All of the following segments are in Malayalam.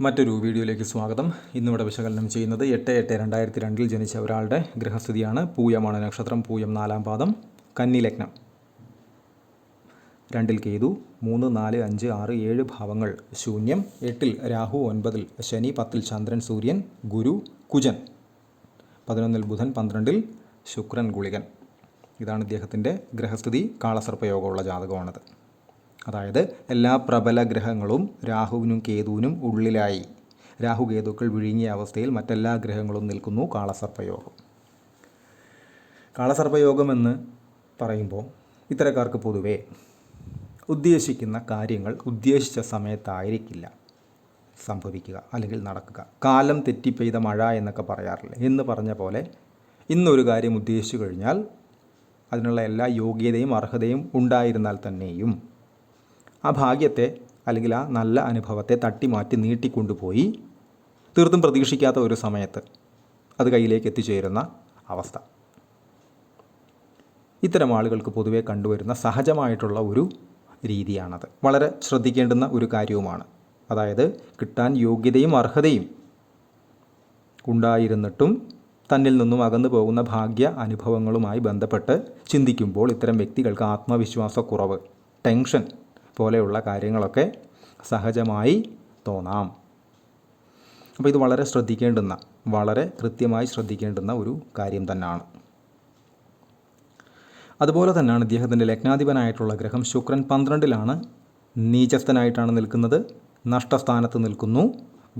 മറ്റൊരു വീഡിയോയിലേക്ക് സ്വാഗതം. ഇന്നിവിടെ വിശകലനം ചെയ്യുന്നത് എട്ട് എട്ട് രണ്ടായിരത്തി രണ്ടിൽ ജനിച്ച ഒരാളുടെ ഗ്രഹസ്ഥിതിയാണ് പൂയമാണ് നക്ഷത്രം. പൂയം നാലാം പാദം. കന്നി ലഗ്നം. രണ്ടിൽ കേതു. മൂന്ന് നാല് അഞ്ച് ആറ് ഏഴ് ഭാവങ്ങൾ. ശൂന്യം. എട്ടിൽ രാഹു. ഒൻപതിൽ ശനി. പത്തിൽ ചന്ദ്രൻ. സൂര്യൻ. ഗുരു. കുജൻ. പതിനൊന്നിൽ ബുധൻ. പന്ത്രണ്ടിൽ ശുക്രൻ ഗുളികൻ. ഇതാണ് ഇദ്ദേഹത്തിന്റെ ഗ്രഹസ്ഥിതി കാളസർപ്പയോഗമുള്ള ജാതകമാണത്. അതായത് എല്ലാ പ്രബല ഗ്രഹങ്ങളും രാഹുവിനും കേതുവിനും ഉള്ളിലായി. രാഹു കേതുക്കൾ വിഴുങ്ങിയ അവസ്ഥയിൽ മറ്റെല്ലാ ഗ്രഹങ്ങളും നിൽക്കുന്നു കാളസർപ്പയോഗം. കാളസർപ്പയോഗം എന്ന് പറയുമ്പോൾ ഇത്തരക്കാർക്ക് പൊതുവേ ഉദ്ദേശിക്കുന്ന കാര്യങ്ങൾ ഉദ്ദേശിച്ച സമയത്തായിരിക്കില്ല സംഭവിക്കുക അല്ലെങ്കിൽ നടക്കുക. കാലം തെറ്റി പെയ്ത മഴ എന്നൊക്കെ പറയാറില്ല? എന്ന് പറഞ്ഞ പോലെ ഇന്നൊരു കാര്യം ഉദ്ദേശിച്ചു കഴിഞ്ഞാൽ അതിനുള്ള എല്ലാ യോഗ്യതയും അർഹതയും ഉണ്ടായിരുന്നാൽ തന്നെയും ആ ഭാഗ്യത്തെ അല്ലെങ്കിൽ ആ നല്ല അനുഭവത്തെ തട്ടി മാറ്റി നീട്ടിക്കൊണ്ടുപോയി തീർത്തും പ്രതീക്ഷിക്കാത്ത ഒരു സമയത്ത് അത് കയ്യിലേക്ക് എത്തിച്ചേരുന്ന അവസ്ഥ. ഇത്തരം ആളുകൾക്ക് പൊതുവെ കണ്ടുവരുന്ന സഹജമായിട്ടുള്ള ഒരു രീതിയാണത്. വളരെ ശ്രദ്ധിക്കേണ്ടുന്ന ഒരു കാര്യവുമാണ്. അതായത് കിട്ടാൻ യോഗ്യതയും അർഹതയും ഉണ്ടായിരുന്നിട്ടും തന്നിൽ നിന്നും അകന്നു പോകുന്ന ഭാഗ്യ അനുഭവങ്ങളുമായി ബന്ധപ്പെട്ട് ചിന്തിക്കുമ്പോൾ ഇത്തരം വ്യക്തികൾക്ക് ആത്മവിശ്വാസക്കുറവ് ടെൻഷൻ പോലെയുള്ള കാര്യങ്ങളൊക്കെ സഹജമായി തോന്നാം. അപ്പോൾ ഇത് വളരെ ശ്രദ്ധിക്കേണ്ടുന്ന വളരെ കൃത്യമായി ശ്രദ്ധിക്കേണ്ടുന്ന ഒരു കാര്യം തന്നെയാണ് അതുപോലെ തന്നെയാണ് ഇദ്ദേഹത്തിന്റെ ലഗ്നാധിപനായിട്ടുള്ള ഗ്രഹം ശുക്രൻ പന്ത്രണ്ടിലാണ് നീചസ്ഥനായിട്ടാണ് നിൽക്കുന്നത്. നഷ്ടസ്ഥാനത്ത് നിൽക്കുന്നു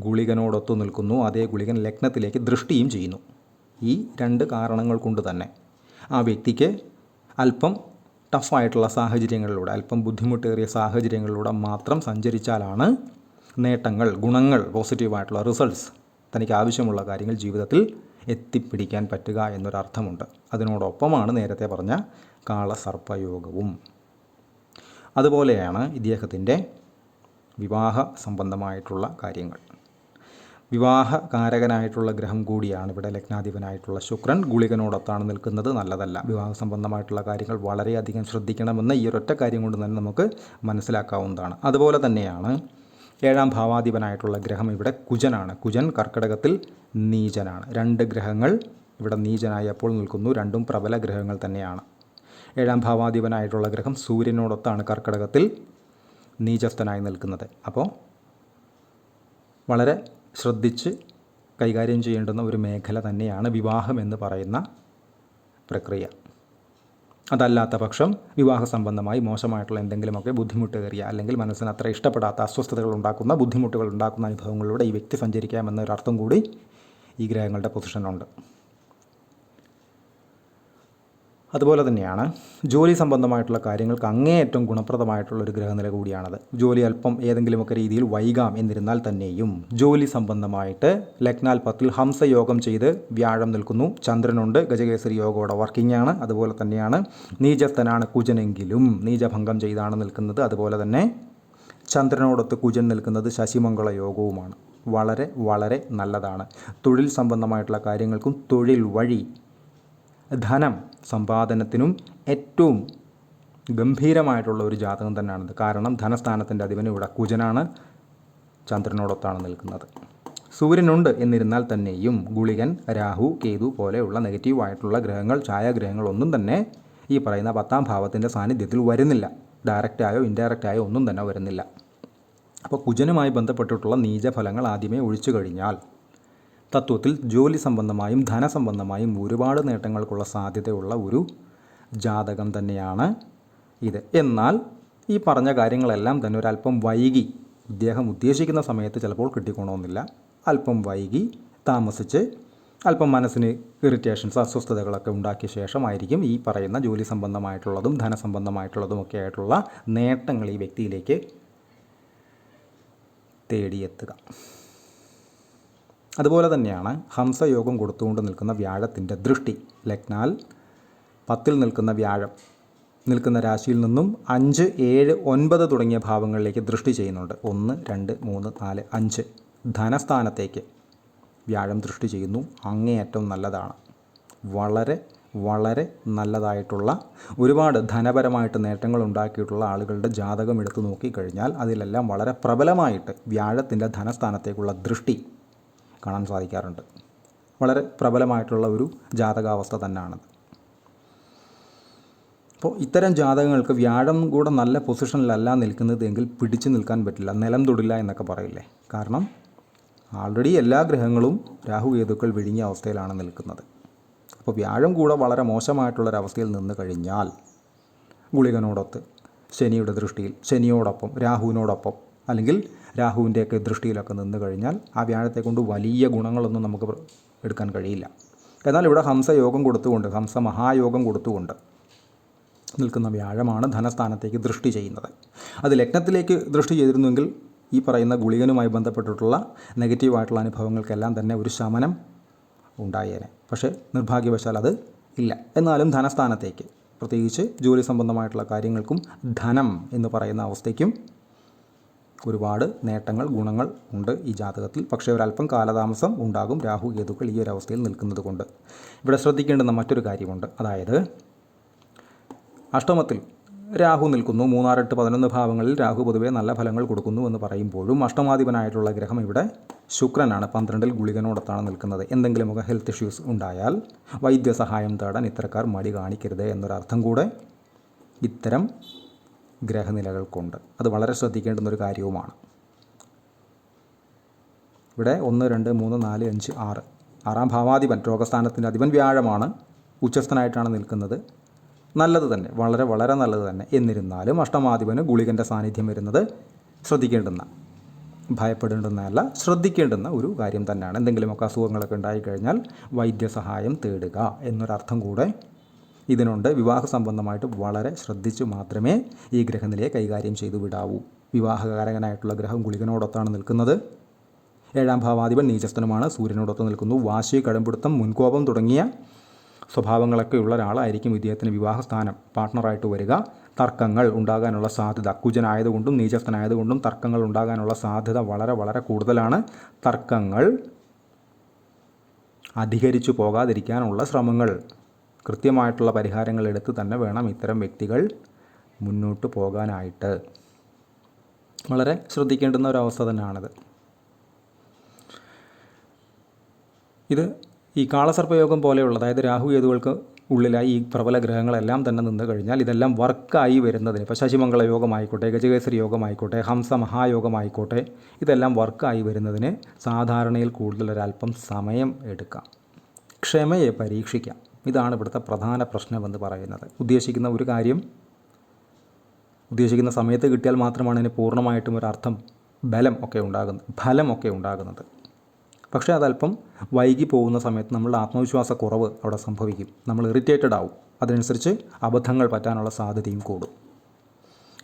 ഗുളികനോടൊത്തു നിൽക്കുന്നു അതേ ഗുളികൻ ലഗ്നത്തിലേക്ക് ദൃഷ്ടിയും ചെയ്യുന്നു. ഈ രണ്ട് കാരണങ്ങൾ കൊണ്ട് തന്നെ ആ വ്യക്തിക്ക് അല്പം ടഫായിട്ടുള്ള സാഹചര്യങ്ങളിലൂടെ അല്പം ബുദ്ധിമുട്ടേറിയ സാഹചര്യങ്ങളിലൂടെ മാത്രം സഞ്ചരിച്ചാലാണ് നേട്ടങ്ങൾ ഗുണങ്ങൾ പോസിറ്റീവായിട്ടുള്ള റിസൾട്ട്സ് തനിക്ക് ആവശ്യമുള്ള കാര്യങ്ങൾ ജീവിതത്തിൽ എത്തിപ്പിടിക്കാൻ പറ്റുക എന്നൊരർത്ഥമുണ്ട് അതിനോടൊപ്പമാണ് നേരത്തെ പറഞ്ഞ കാളസർപ്പയോഗവും. അതുപോലെയാണ് ഇദ്ദേഹത്തിന്റെ വിവാഹ സംബന്ധമായിട്ടുള്ള കാര്യങ്ങൾ. വിവാഹകാരകനായിട്ടുള്ള ഗ്രഹം കൂടിയാണ് ഇവിടെ ലഗ്നാധിപനായിട്ടുള്ള ശുക്രൻ. ഗുളികനോടൊത്താണ് നിൽക്കുന്നത്. നല്ലതല്ല. വിവാഹ സംബന്ധമായിട്ടുള്ള കാര്യങ്ങൾ വളരെയധികം ശ്രദ്ധിക്കണമെന്ന് ഈ ഒരൊറ്റ കാര്യം കൊണ്ട് തന്നെ നമുക്ക് മനസ്സിലാക്കാവുന്നതാണ്. അതുപോലെ തന്നെയാണ് ഏഴാം ഭാവാധിപനായിട്ടുള്ള ഗ്രഹം ഇവിടെ കുജനാണ്. കുജൻ കർക്കിടകത്തിൽ നീചനാണ്. രണ്ട് ഗ്രഹങ്ങൾ ഇവിടെ നീചനായപ്പോൾ നിൽക്കുന്നു. രണ്ടും പ്രബല ഗ്രഹങ്ങൾ തന്നെയാണ്. ഏഴാം ഭാവാധിപനായിട്ടുള്ള ഗ്രഹം സൂര്യനോടൊത്താണ് കർക്കിടകത്തിൽ നീചസ്ഥനായി നിൽക്കുന്നത്. അപ്പോൾ വളരെ ശ്രദ്ധിച്ച് കൈകാര്യം ചെയ്യേണ്ടുന്ന ഒരു മേഖല തന്നെയാണ് വിവാഹം എന്ന് പറയുന്ന പ്രക്രിയ. അതല്ലാത്ത പക്ഷം വിവാഹ സംബന്ധമായി മോശമായിട്ടുള്ള എന്തെങ്കിലുമൊക്കെ ബുദ്ധിമുട്ടേറിയ അല്ലെങ്കിൽ മനസ്സിന് അത്ര ഇഷ്ടപ്പെടാത്ത അസ്വസ്ഥതകൾ ഉണ്ടാക്കുന്ന ബുദ്ധിമുട്ടുകൾ ഉണ്ടാക്കുന്ന അനുഭവങ്ങളിലൂടെ ഈ വ്യക്തി സഞ്ചരിക്കാമെന്നൊരർത്ഥം കൂടി ഈ ഗ്രഹങ്ങളുടെ പൊസിഷനുണ്ട്. അതുപോലെ തന്നെയാണ് ജോലി സംബന്ധമായിട്ടുള്ള കാര്യങ്ങൾക്ക് അങ്ങേയറ്റം ഗുണപ്രദമായിട്ടുള്ള ഒരു ഗ്രഹനില കൂടിയാണത്. ജോലി അല്പം ഏതെങ്കിലുമൊക്കെ രീതിയിൽ വൈകാം എന്നിരുന്നാൽ തന്നെയും ജോലി സംബന്ധമായിട്ട് ലഗ്നാൽ പത്തിൽ ഹംസയോഗം ചെയ്ത് വ്യാഴം നിൽക്കുന്നു. ചന്ദ്രനുണ്ട് ഗജകേസരി യോഗോടെ വർക്കിംഗ് ആണ്. അതുപോലെ തന്നെയാണ് നീചസ്ഥനാണ് കുജനെങ്കിലും നീചഭംഗം ചെയ്താണ് നിൽക്കുന്നത്. അതുപോലെ തന്നെ ചന്ദ്രനോടൊത്ത് കുജൻ നിൽക്കുന്നത് ശശിമംഗള യോഗവുമാണ്. വളരെ വളരെ നല്ലതാണ്. തൊഴിൽ സംബന്ധമായിട്ടുള്ള കാര്യങ്ങൾക്കും തൊഴിൽ വഴി ധനം സമ്പാദനത്തിനും ഏറ്റവും ഗംഭീരമായിട്ടുള്ള ഒരു ജാതകം തന്നെയാണിത്. കാരണം ധനസ്ഥാനത്തിന്റെ അധിപന് ഇവിടെ കുജനാണ് ചന്ദ്രനോടൊത്താണ് നിൽക്കുന്നത്. സൂര്യനുണ്ട് എന്നിരുന്നാൽ തന്നെയും ഗുളികൻ രാഹു കേതു പോലെയുള്ള നെഗറ്റീവായിട്ടുള്ള ഗ്രഹങ്ങൾ ഛായാഗ്രഹങ്ങളൊന്നും തന്നെ ഈ പറയുന്ന പത്താം ഭാവത്തിന്റെ സാന്നിധ്യത്തിൽ വരുന്നില്ല. ഡയറക്റ്റായോ ഇൻഡയറക്റ്റായോ ഒന്നും തന്നെ വരുന്നില്ല. അപ്പോൾ കുജനുമായി ബന്ധപ്പെട്ടിട്ടുള്ള നീചഫലങ്ങൾ ആദ്യമേ ഒഴിച്ചു കഴിഞ്ഞാൽ തത്വത്തിൽ ജോലി സംബന്ധമായും ധനസംബന്ധമായും ഒരുപാട് നേട്ടങ്ങൾക്കുള്ള സാധ്യതയുള്ള ഒരു ജാതകം തന്നെയാണ് ഇത്. എന്നാൽ ഈ പറഞ്ഞ കാര്യങ്ങളെല്ലാം തന്നെ ഒരല്പം വൈകി. ഇദ്ദേഹം ഉദ്ദേശിക്കുന്ന സമയത്ത് ചിലപ്പോൾ കിട്ടിക്കൊള്ളണമെന്നില്ല അല്പം വൈകി താമസിച്ച് അല്പം മനസ്സിന് ഇറിറ്റേഷൻസ് അസ്വസ്ഥതകളൊക്കെ ഉണ്ടാക്കിയ ശേഷമായിരിക്കും ഈ പറയുന്ന ജോലി സംബന്ധമായിട്ടുള്ളതും ധനസംബന്ധമായിട്ടുള്ളതും ഒക്കെ ആയിട്ടുള്ള നേട്ടങ്ങൾ ഈ വ്യക്തിയിലേക്ക് തേടിയെത്തുക. അതുപോലെ തന്നെയാണ് ഹംസയോഗം കൊടുത്തുകൊണ്ട് നിൽക്കുന്ന വ്യാഴത്തിന്റെ ദൃഷ്ടി. ലഗ്നാൽ പത്തിൽ നിൽക്കുന്ന വ്യാഴം നിൽക്കുന്ന രാശിയിൽ നിന്നും അഞ്ച് ഏഴ് ഒൻപത് തുടങ്ങിയ ഭാവങ്ങളിലേക്ക് ദൃഷ്ടി ചെയ്യുന്നുണ്ട്. ഒന്ന് രണ്ട് മൂന്ന് നാല് അഞ്ച്. ധനസ്ഥാനത്തേക്ക് വ്യാഴം ദൃഷ്ടി ചെയ്യുന്നു. അങ്ങേയറ്റം നല്ലതാണ്. വളരെ വളരെ നല്ലതായിട്ടുള്ള ഒരുപാട് ധനപരമായിട്ട് നേട്ടങ്ങൾ ഉണ്ടാക്കിയിട്ടുള്ള ആളുകളുടെ ജാതകം എടുത്തു നോക്കിക്കഴിഞ്ഞാൽ അതിലെല്ലാം വളരെ പ്രബലമായിട്ട് വ്യാഴത്തിന്റെ ധനസ്ഥാനത്തേക്കുള്ള ദൃഷ്ടി കാണാൻ സാധിക്കാറുണ്ട്. വളരെ പ്രബലമായിട്ടുള്ള ഒരു ജാതകാവസ്ഥ തന്നെയാണത് അപ്പോൾ ഇത്തരം ജാതകങ്ങൾക്ക് വ്യാഴം കൂടെ നല്ല പൊസിഷനിലല്ല നിൽക്കുന്നത് എങ്കിൽ പിടിച്ചു നിൽക്കാൻ പറ്റില്ല നിലം തൊടില്ല എന്നൊക്കെ പറയില്ലേ? കാരണം ആൾറെഡി എല്ലാ ഗ്രഹങ്ങളും രാഹു കേതുക്കൾ വിഴിഞ്ഞ അവസ്ഥയിലാണ് നിൽക്കുന്നത്. അപ്പോൾ വ്യാഴം കൂടെ വളരെ മോശമായിട്ടുള്ളൊരവസ്ഥയിൽ നിന്ന് കഴിഞ്ഞാൽ ഗുളികനോടൊത്ത് ശനിയുടെ ദൃഷ്ടിയിൽ ശനിയോടൊപ്പം രാഹുവിനോടൊപ്പം അല്ലെങ്കിൽ രാഹുവിന്റെയൊക്കെ ദൃഷ്ടിയിലൊക്കെ നിന്ന് കഴിഞ്ഞാൽ ആ വ്യാഴത്തെ കൊണ്ട് വലിയ ഗുണങ്ങളൊന്നും നമുക്ക് എടുക്കാൻ കഴിയില്ല. എന്നാൽ ഇവിടെ ഹംസയോഗം കൊടുത്തുകൊണ്ട് ഹംസ മഹായോഗം കൊടുത്തുകൊണ്ട് നിൽക്കുന്ന വ്യാഴമാണ് ധനസ്ഥാനത്തേക്ക് ദൃഷ്ടി ചെയ്യുന്നത്. അത് ലഗ്നത്തിലേക്ക് ദൃഷ്ടി ചെയ്തിരുന്നുവെങ്കിൽ ഈ പറയുന്ന ഗുളികനുമായി ബന്ധപ്പെട്ടിട്ടുള്ള നെഗറ്റീവായിട്ടുള്ള അനുഭവങ്ങൾക്കെല്ലാം തന്നെ ഒരു ശമനം ഉണ്ടായേനെ. പക്ഷേ നിർഭാഗ്യവശാൽ അത് ഇല്ല. എന്നാലും ധനസ്ഥാനത്തേക്ക് പ്രത്യേകിച്ച് ജോലി സംബന്ധമായിട്ടുള്ള കാര്യങ്ങൾക്കും ധനം എന്ന് പറയുന്ന അവസ്ഥയ്ക്കും ഒരുപാട് നേട്ടങ്ങൾ ഗുണങ്ങൾ ഉണ്ട് ഈ ജാതകത്തിൽ. പക്ഷേ ഒരല്പം കാലതാമസം ഉണ്ടാകും രാഹു കേതുക്കൾ ഈ ഒരു അവസ്ഥയിൽ നിൽക്കുന്നത് കൊണ്ട്. ഇവിടെ ശ്രദ്ധിക്കേണ്ടുന്ന മറ്റൊരു കാര്യമുണ്ട്. അതായത് അഷ്ടമത്തിൽ രാഹു നിൽക്കുന്നു. മൂന്നാറെട്ട് പതിനൊന്ന് ഭാവങ്ങളിൽ രാഹു പൊതുവെ നല്ല ഫലങ്ങൾ കൊടുക്കുന്നു എന്ന് പറയുമ്പോഴും അഷ്ടമാധിപനായിട്ടുള്ള ഗ്രഹം ഇവിടെ ശുക്രനാണ്. പന്ത്രണ്ടിൽ ഗുളികനോടത്താണ് നിൽക്കുന്നത്. എന്തെങ്കിലുമൊക്കെ ഹെൽത്ത് ഇഷ്യൂസ് ഉണ്ടായാൽ വൈദ്യസഹായം തേടാൻ ഇത്തരക്കാർ മടി കാണിക്കരുത് എന്നൊരർത്ഥം കൂടെ ഇത്തരം ഗ്രഹനിലകൾക്കുണ്ട്. അത് വളരെ ശ്രദ്ധിക്കേണ്ടുന്ന ഒരു കാര്യവുമാണ്. ഇവിടെ ഒന്ന് രണ്ട് മൂന്ന് നാല് അഞ്ച് ആറ്. ആറാം ഭാവാധിപൻ രോഗസ്ഥാനത്തിന്റെ അധിപൻ വ്യാഴമാണ്. ഉച്ചസ്ഥനായിട്ടാണ് നിൽക്കുന്നത്. നല്ലത് തന്നെ വളരെ വളരെ നല്ലത് തന്നെ. എന്നിരുന്നാലും അഷ്ടമാധിപന് ഗുളികന്റെ സാന്നിധ്യം വരുന്നത് ശ്രദ്ധിക്കേണ്ടുന്ന ഭയപ്പെടേണ്ടുന്നതല്ല ശ്രദ്ധിക്കേണ്ടുന്ന ഒരു കാര്യം തന്നെയാണ്. എന്തെങ്കിലുമൊക്കെ അസുഖങ്ങളൊക്കെ ഉണ്ടായിക്കഴിഞ്ഞാൽ വൈദ്യസഹായം തേടുക എന്നൊരർത്ഥം കൂടെ ഇതിനുണ്ട്. വിവാഹ സംബന്ധമായിട്ട് വളരെ ശ്രദ്ധിച്ച് മാത്രമേ ഈ ഗ്രഹനിലയെ കൈകാര്യം ചെയ്തു വിടാവൂ. വിവാഹകാരകനായിട്ടുള്ള ഗ്രഹം ഗുളികനോടൊത്താണ് നിൽക്കുന്നത്. ഏഴാം ഭാവാധിപൻ നീചസ്തനുമാണ് സൂര്യനോടൊത്ത് നിൽക്കുന്നു. വാശി കടുംപിടുത്തം മുൻകോപം തുടങ്ങിയ സ്വഭാവങ്ങളൊക്കെ ഉള്ള ഒരാളായിരിക്കും ഇദ്ദേഹത്തിന് വിവാഹസ്ഥാനം. പാർട്ട്ണറായിട്ട് വരിക തർക്കങ്ങൾ ഉണ്ടാകാനുള്ള സാധ്യത. കുജനായതുകൊണ്ടും നീചസ്ഥനായതുകൊണ്ടും തർക്കങ്ങൾ ഉണ്ടാകാനുള്ള സാധ്യത വളരെ വളരെ കൂടുതലാണ്. തർക്കങ്ങൾ അധികരിച്ചു പോകാതിരിക്കാനുള്ള ശ്രമങ്ങൾ. കൃത്യമായിട്ടുള്ള പരിഹാരങ്ങൾ എടുത്ത് തന്നെ വേണം ഇത്തരം വ്യക്തികൾ മുന്നോട്ട് പോകാനായിട്ട്. വളരെ ശ്രദ്ധിക്കേണ്ടുന്ന ഒരു അവസ്ഥ തന്നെയാണിത്. ഇത് ഈ കാളസർപ്പയോഗം പോലെയുള്ള അതായത് രാഹു കേതുകൾക്ക് ഉള്ളിലായി ഈ പ്രബല ഗ്രഹങ്ങളെല്ലാം തന്നെ നിന്ന് കഴിഞ്ഞാൽ ഇതെല്ലാം വർക്കായി വരുന്നതിന് ഇപ്പോൾ ശശിമംഗള യോഗമായിക്കോട്ടെ ഗജകേസരി യോഗമായിക്കോട്ടെ ഹംസ മഹായോഗമായിക്കോട്ടെ ഇതെല്ലാം വർക്കായി വരുന്നതിന് സാധാരണയിൽ കൂടുതൽ ഒരല്പം സമയം എടുക്കാം. ക്ഷമയെ പരീക്ഷിക്കാം. ഇതാണ് ഇവിടുത്തെ പ്രധാന പ്രശ്നമെന്ന് പറയുന്നത്. ഉദ്ദേശിക്കുന്ന ഒരു കാര്യം ഉദ്ദേശിക്കുന്ന സമയത്ത് കിട്ടിയാൽ മാത്രമാണ് അതിന് പൂർണമായിട്ടും ഒരർത്ഥം ബലം ഒക്കെ ഉണ്ടാകുന്നത് ഫലം ഒക്കെ ഉണ്ടാകുന്നത്. പക്ഷേ അതല്പം വൈകി പോകുന്ന സമയത്ത് നമ്മളുടെ ആത്മവിശ്വാസ കുറവ് അവിടെ സംഭവിക്കും. നമ്മൾ ഇറിറ്റേറ്റഡ് ആവും. അതിനനുസരിച്ച് അബദ്ധങ്ങൾ പറ്റാനുള്ള സാധ്യതയും കൂടും.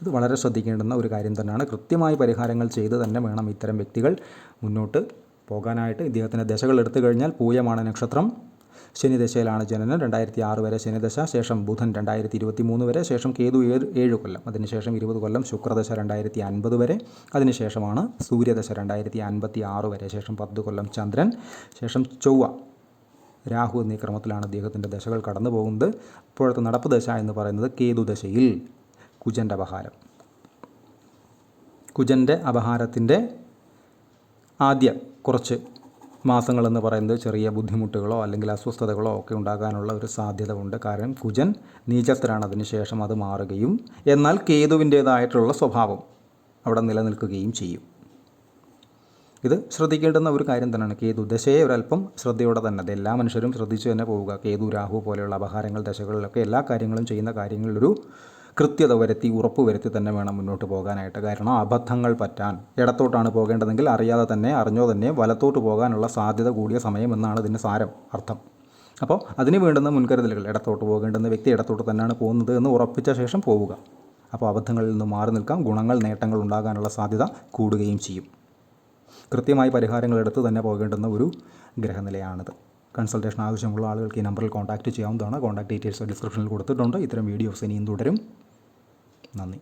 ഇത് വളരെ ശ്രദ്ധിക്കേണ്ടുന്ന ഒരു കാര്യം തന്നെയാണ്. കൃത്യമായി പരിഹാരങ്ങൾ ചെയ്ത് തന്നെ വേണം ഇത്തരം വ്യക്തികൾ മുന്നോട്ട് പോകാനായിട്ട്. ഇദ്ദേഹത്തിന്റെ ദശകൾ എടുത്തു കഴിഞ്ഞാൽ പൂയമാണ് നക്ഷത്രം. ശനിദശയിലാണ് ജനനം. രണ്ടായിരത്തി ആറ് വരെ ശനിദശ ശേഷം ബുധൻ രണ്ടായിരത്തി ഇരുപത്തി മൂന്ന് വരെ ശേഷം കേതു ഏഴ് ഏഴ് കൊല്ലം. അതിനുശേഷം ഇരുപത് കൊല്ലം ശുക്രദശ രണ്ടായിരത്തി അൻപത് വരെ. അതിനുശേഷമാണ് സൂര്യദശ രണ്ടായിരത്തി അൻപത്തി ആറ് വരെ ശേഷം പത്ത് കൊല്ലം ചന്ദ്രൻ ശേഷം ചൊവ്വ. രാഹു എന്നീ ക്രമത്തിലാണ് അദ്ദേഹത്തിന്റെ ദശകൾ കടന്നു പോകുന്നത്. ഇപ്പോഴത്തെ നടപ്പ് ദശ എന്ന് പറയുന്നത് കേതുദശയിൽ കുജന്റെ അപഹാരം. കുജന്റെ അപഹാരത്തിന്റെ ആദ്യ കുറച്ച് മാസങ്ങളെന്ന് പറയുന്നത് ചെറിയ ബുദ്ധിമുട്ടുകളോ അല്ലെങ്കിൽ അസ്വസ്ഥതകളോ ഒക്കെ ഉണ്ടാകാനുള്ള ഒരു സാധ്യത ഉണ്ട് കാരണം കുജൻ നീചസ്ഥരാണ് അതിനുശേഷം അത് മാറുകയും എന്നാൽ കേതുവിന്റേതായിട്ടുള്ള സ്വഭാവം അവിടെ നിലനിൽക്കുകയും ചെയ്യും ഇത് ശ്രദ്ധിക്കേണ്ടുന്ന ഒരു കാര്യം തന്നെയാണ് കേതു ദശയെ ഒരല്പം ശ്രദ്ധയോടെ തന്നെ അത് എല്ലാ മനുഷ്യരും ശ്രദ്ധിച്ചു തന്നെ പോവുക കേതു രാഹു പോലെയുള്ള അപഹാരങ്ങൾ ദശകളിലൊക്കെ എല്ലാ കാര്യങ്ങളും ചെയ്യുന്ന കാര്യങ്ങളിലൊരു കൃത്യത വരുത്തി ഉറപ്പ് വരുത്തി തന്നെ വേണം മുന്നോട്ട് പോകാനായിട്ട്. കാരണം അബദ്ധങ്ങൾ പറ്റാൻ ഇടത്തോട്ടാണ് പോകേണ്ടതെങ്കിൽ അറിയാതെ തന്നെ അറിഞ്ഞോ തന്നെ വലത്തോട്ട് പോകാനുള്ള സാധ്യത കൂടിയ സമയം എന്നാണ് ഇതിന്റെ സാരം അർത്ഥം. അപ്പോൾ അതിന് വേണ്ടുന്ന മുൻകരുതലുകൾ ഇടത്തോട്ട് പോകേണ്ടുന്ന വ്യക്തി ഇടത്തോട്ട് തന്നെയാണ് പോകുന്നത് എന്ന് ഉറപ്പിച്ച ശേഷം പോവുക. അപ്പോൾ അബദ്ധങ്ങളിൽ നിന്ന് മാറി നിൽക്കാം ഗുണങ്ങൾ നേട്ടങ്ങൾ ഉണ്ടാകാനുള്ള സാധ്യത കൂടുകയും ചെയ്യും. കൃത്യമായി പരിഹാരങ്ങൾ എടുത്ത് തന്നെ പോകേണ്ടുന്ന ഒരു ഗ്രഹനിലയാണിത്. കൺസൾട്ടേഷൻ ആവശ്യമുള്ള ആളുകൾക്ക് ഈ നമ്പറിൽ കോൺടാക്റ്റ് ചെയ്യാവുന്നതാണ്. കോൺടാക്ട് ഡീറ്റെയിൽസ് ഡിസ്ക്രിപ്ഷനിൽ കൊടുത്തിട്ടുണ്ട്. ഇത്തരം വീഡിയോസ് ഇനിയും തുടരും. നന്ദി